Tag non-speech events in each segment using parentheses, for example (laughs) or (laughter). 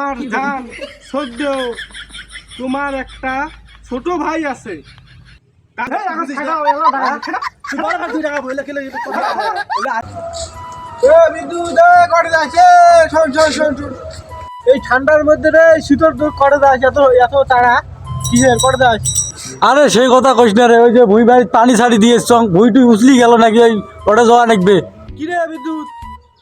আমার জান সদ্য তোমার একটা ছোট ভাই আছে। করে শোন শোন শোন এই ঠান্ডার মধ্যে রে শীতল তোর করে দাস এত এত তাড়া। কিসের করে দাস আরে সেই কথা কইস না রে ওই যে ভুই ভাই পানি ছাড়ি দিয়ে চং ভুই টুই উছলি গেল নাকি ওই ওটা যাওয়া লাগবে কি রে বিদ্যুৎ?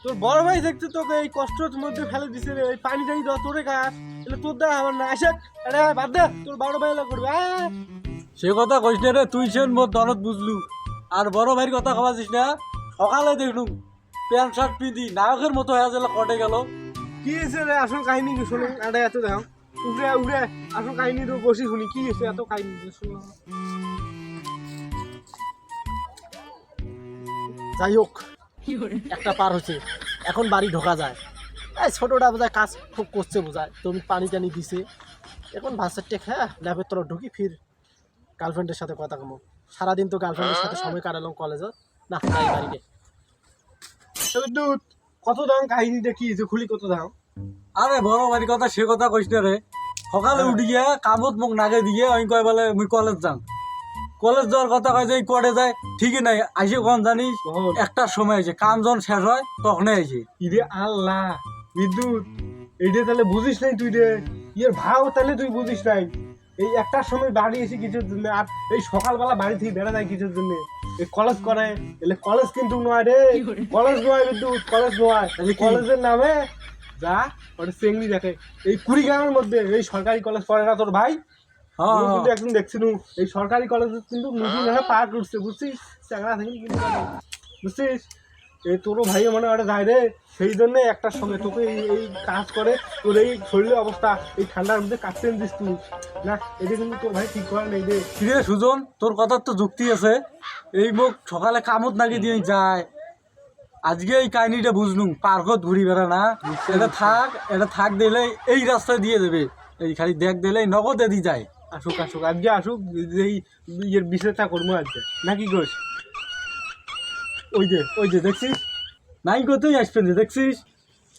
তোর বড় ভাই দেখছে তোকে এই কষ্টের মধ্যে ফেলে দিছে রে এই পানি টানি দেওয়া তোরে কাজ এলে তোর দ্বারা আমার না। আসে আরে বাদ দে তোর বড় ভাই করবে। সে কথা কইস না রে তুই সেন মোর দরদ বুঝলু। আর বড় ভাইয়ের কথা খাওয়াছিস না সকালে দেখলু প্যান্ট শার্ট পিঁধি নায়কের মতো হয়ে গেল কটে গেল। কি হয়েছে রে? আসল কাহিনী কি শুনুন আরে এত দেখো উড়ে উড়ে আসল কাহিনী তো বসি শুনি কি হয়েছে? এত কাহিনী শুনো? যাই হোক একটা পার হচ্ছে। এখন বাড়ি ঢোকা যায়। এই ছোটটা বোঝায় কাজ খুব করছে বোঝায় তুমি পানি টানি দিছে। এখন ভাষার টেক হ্যাঁ ল্যাবের তরফ ঢুকি ফির গার্লফ্রেন্ডের সাথে কথা কমো। সারাদিন তো গার্লফ্রেন্ডের সাথে সময় কাটালাম কলেজত না যাই বাড়িতে বিদ্যুৎ কত দাম কাহিনীটা দেখি যে খুলি কত দাম? আরে বড় ভাইয়ের কথা সে কথা কইস না রে। সকালে উঠি গিয়ে কামত মুখ নাগে দিয়ে আমি কয় বলে মুই কলেজ যাম। কলেজ যাওয়ার কথা কয় যে এই করে যায়? ঠিকই নাই। আইসে কোন জানিস? কখন? একটার সময় আছে কাম যখন শেষ হয় তখনই আইসে। ইরে আল্লাহ বিদ্যুৎ এইটা তাহলে বুঝিস নাই তুই রে? ইয়ের ভাও তাহলে তুই বুঝিস নাই। এই একটার সময় বাড়ি এসে কিছুর জন্য আর এই সকালবেলা বাড়ি থেকে বেড়া যায় কিছুর জন্য। এই কলেজ করে এলে কলেজ কিন্তু নয় রে। কলেজ নয় বিদ্যুৎ কলেজ নয়। কলেজের নামে যা ওটা চেংড়ি দেখে। এই কুড়িগ্রামের মধ্যে এই সরকারি কলেজ পড়ে না তোর ভাই? কিন্তু একদিন দেখছিলাম এই সরকারি কলেজে কিন্তু নতুন পার্ক উঠছে বুঝছিস? থেকে কিন্তু বুঝছিস? এই তোরও ভাই মনে হয় যায় রে। সেই জন্য একটার সঙ্গে তোকে এই কাজ করে তোর এই শরীরের অবস্থা এই ঠান্ডার মধ্যে কাটতে দিস তুই। না এটা কিন্তু তোর ভাই ঠিক করে নেই রে। কিরে সুজন তোর কথার তো যুক্তি আছে। এই মুখ সকালে কামত নাকি দিয়ে যায়। আজকে এই কাহিনীটা বুঝলুম পার্কত ঘুরি বেড়া না। এটা থাক এটা থাক দিলে এই রাস্তায় দিয়ে দেবে। এই খালি দেখ দিলে নগদে দিয়ে যায়। আসুক আসুক। আজকে আসুক এই ইয়ের বিশেষটা করব আজকে নাকি গোস ওই যে ওই যে, দেখছিস? নাই কোথায় আসবেন যে দেখছিস?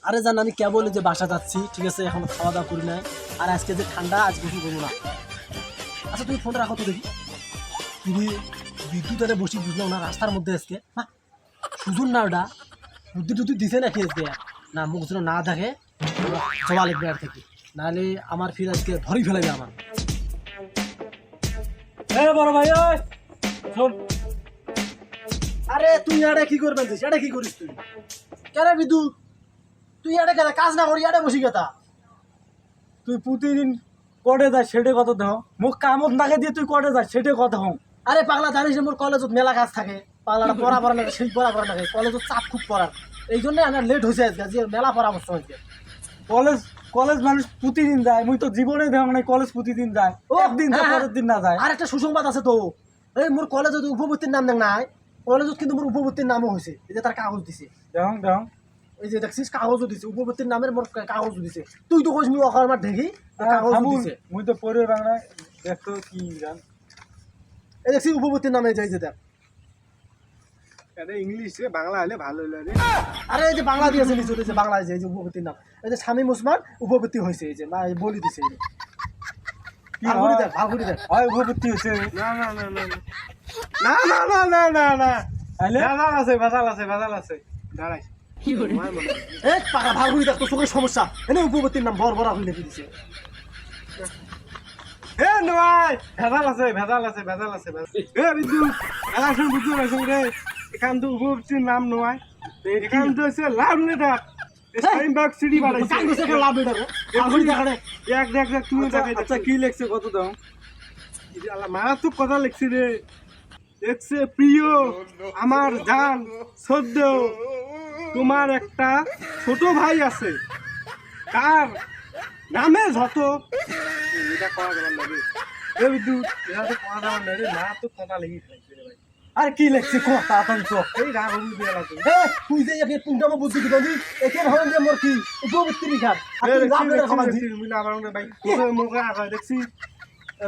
আরে জান, আমি কেবল যে বাসা যাচ্ছি, ঠিক আছে? এখন খাওয়া দাওয়া করি নাই। আর আজকে যে ঠান্ডা, আজকে কি করব না। আচ্ছা তুমি ফোনটা রাখো তো দেখি। তুমি বিদ্যুৎ আরে বসি বুঝলাম না, রাস্তার মধ্যে আজকে। হ্যাঁ সুজন না ওটা? বুদ্ধি টুদ্ধি দিছে নাকি আজকে? না, মুখ যেন না থাকে জমা লিখবে আর থেকে নাহলে আমার ফির আজকে ধরেই ফেলাবে আমার। এ বড় ভাই শোন। আরে তুই আরে কি করবেন এটা কি করিস তুই? কেন বিদ্যুৎ তুই আরে কেন কাজ না করি আরে বসি গেতা তুই প্রতিদিন কটে যাস সেটে কত দাও মুখ কামত নাকে দিয়ে তুই কটে যাস সেটে কত হও আরে পাগলা জানিস মোর কলেজত মেলা কাজ থাকে। পাগলাটা (laughs) পড়া পড়া লাগে সেই পড়া পড়া লাগে কলেজত চাপ খুব পড়ার। এই জন্য আমার লেট হয়েছে আজকে যে মেলা পরামর্শ হয়েছে কলেজ কলেজ মানুষ প্রতিদিন যায় মুই তো জীবনে দেখ নাই কলেজ প্রতিদিন যায়। ও একদিন তো হ্যাঁ, পরের দিন না যায়। আর একটা সুসংবাদ আছে তো। এই মোর কলেজত উপবর্তীর নাম দেখ নাই। কলেজত কিন্তু মোর উপবর্তীর নামও হয়েছে এই যে তার কাগজ দিছে। দেখ দেখ এই যে দেখছিস কাগজও দিছে। উপবর্তীর নামের মোর কাগজও দিছে। তুই তো কইস মি অকারমার ঢেকি কাগজও দিছে। মুই তো পড়ে বাংলা দেখতো কি জান। এই দেখছিস উপবর্তীর নামে যাই যে দেখ। আরে ইংলিশে বাংলা হলে ভালো হলো রে। আরে এই যে বাংলা দিয়েছে নিচে যে বাংলা যে এই যে উপবর্তীর নাম। এই যে উপবর্তী হয়েছে এই যে মা বলি দিছে। দেখ দেখ। হয় উপপত্তি হয়েছে? না না না না না। না না না না না তাইলে? ভেজাল আছে ভেজাল আছে ভেজাল আছে। দাঁড়াই। আমার মনে হয়। এ পাকা ভাগুড়ি দেখ তো চোখের সমস্যা। এনে উপবর্তীর নাম বর বরা হইলে দিছে? এ নয়। ভেজাল আছে ভেজাল আছে ভেজাল আছে। এ বিদ্যুৎ। এলাকার বুঝতে পারছ রে। এখান তো উপস্থিত নাম নয়। এখান তো লাভ লেটার। সাইনবাগ সিডি বাড়াইছে কান গেছে লাভ দেখ রে এক দেখ দেখ তুমি দেখাই আচ্ছা কি লেখছে কত আল্লাহ মারাত্মক কথা লিখছি রে। দেখছে প্রিয় আমার জান সদ্য তোমার একটা ছোট ভাই আছে। তার নামে যত এটা করা যাবার না এ বিদ্যুৎ এটা তো করা যাবার না রে। মারাত্মক কথা রে ভাই। আর কি লেখছে? তাড়াতাড়ি তো এই রাগ হবি দিয়ে লাগবে এ তুই যে একে পুঙ্গামো বুঝি কি বলি একে হন যে মোর কি? উপবর্তী লিখার আর তুই লাভ বেটার খাবার দি দেখছি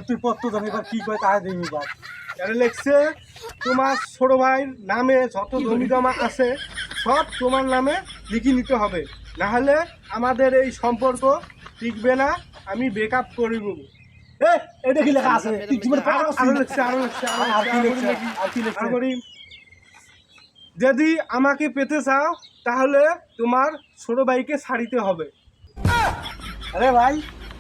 তুই পত্র জানি এবার কি কয় তাই দিবি বাপ এটা লিখছে তোমার ছোট ভাইয়ের নামে যত জমি জমা আছে সব তোমার নামে লিখে নিতে হবে। না হলে আমাদের এই সম্পর্ক টিকবে না আমি বেকআপ করিব। এ এটা কি লেখা আছে? জীবনে পাগল আরও আরও লিখছে আর কি লিখছে? আর কি লিখছে? যদি আমাকে পেতে চাও তাহলে তোমার ছোট ভাইকে ছাড়িতে হবে। আরে ভাই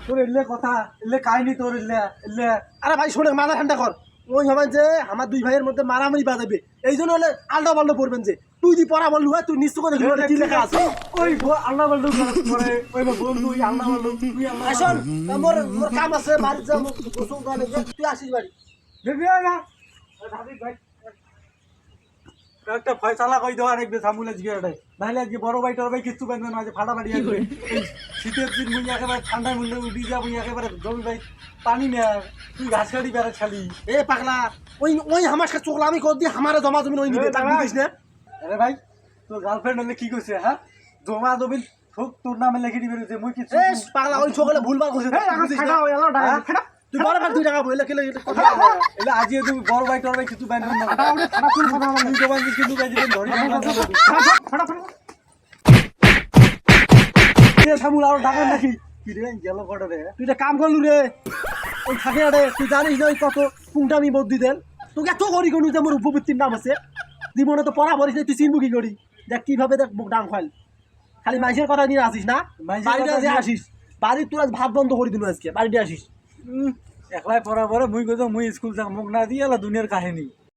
তোর এলে কথা এলে কাহিনী তোর এলে এলে আরে ভাই শোনে মাথা ঠান্ডা কর। ওই সময় যে আমার দুই ভাইয়ের মধ্যে মারামারি বাজাবে। এই জন্য হলে আলটা পাল্টা পড়বেন যে তুই যদি পড়া বললু হয় তুই নিশ্চয় করে দেখবি কি লেখা আছে? ওই আল্লাহ বললু করে ওই বন্ধু ওই আল্লাহ বললু তুই আসুন মোর মোর কাম আছে বাড়ি যাব গোসল করে তুই আসিস বাড়ি। দেখবি না? একটা ফয়সালা কই দেওয়া রাখবে সামুলে জিগেটাই নাহলে আজকে বড় ভাই টর ভাই কিচ্ছু পাইবে না আজ ফাটাফাটি আসবে। শীতের দিন মুই একেবারে ঠান্ডায় মুন্ডে উঠি যা মুই একেবারে জমি ভাই পানি নে তুই ঘাস কাটি বেড়া ছালি। এ পাগলা ওই ওই আমার সাথে চোখলা আমি কর দিয়ে আমারে জমা জমি ওই নিবে তার বুঝিস না? আরে ভাই তোর গার্লফ্রেন্ড হলে কি কইছে হ্যাঁ? জমা জমি ঠোক তোর নামে লিখে দিবে মুই কিছু পাগলা ওই চোখলে ভুলভাল করছিস তুই বড় ভাই দুই টাকা বইলে কেলে কথা এলে আজি তুমি বড় ভাই টর ভাই কিছু বাইন না ছাড়া, কোন কথা বলো? তুই জমা দিস কিন্তু ধরি ছাড়া, ছাড়া, ছাড়া। সামুল আর ঢাকা নাকি? কি রে গেল কটা রে? তুই একটা কাম করলু রে। ওই থাকে রে তুই জানিস না কত পুংটামি বদ্দি দেন তোকে এত করি কোনো যে মোর উপবৃত্তির নাম আছে। জীবনে তো পড়া পড়িস তুই চিনবু কি করি? দেখ কীভাবে দেখ মুখ ডাং খাইল খালি মানুষের কথা নিয়ে আসিস না? বাড়িতে আসিস বাড়ির তোর আজ ভাত বন্ধ করে দিন আজকে বাড়িতে আসিস। একলাই পড়া পরে মুই কইতো মুই স্কুল যাক মুখ না দিয়ে দুনিয়ার কাহিনী।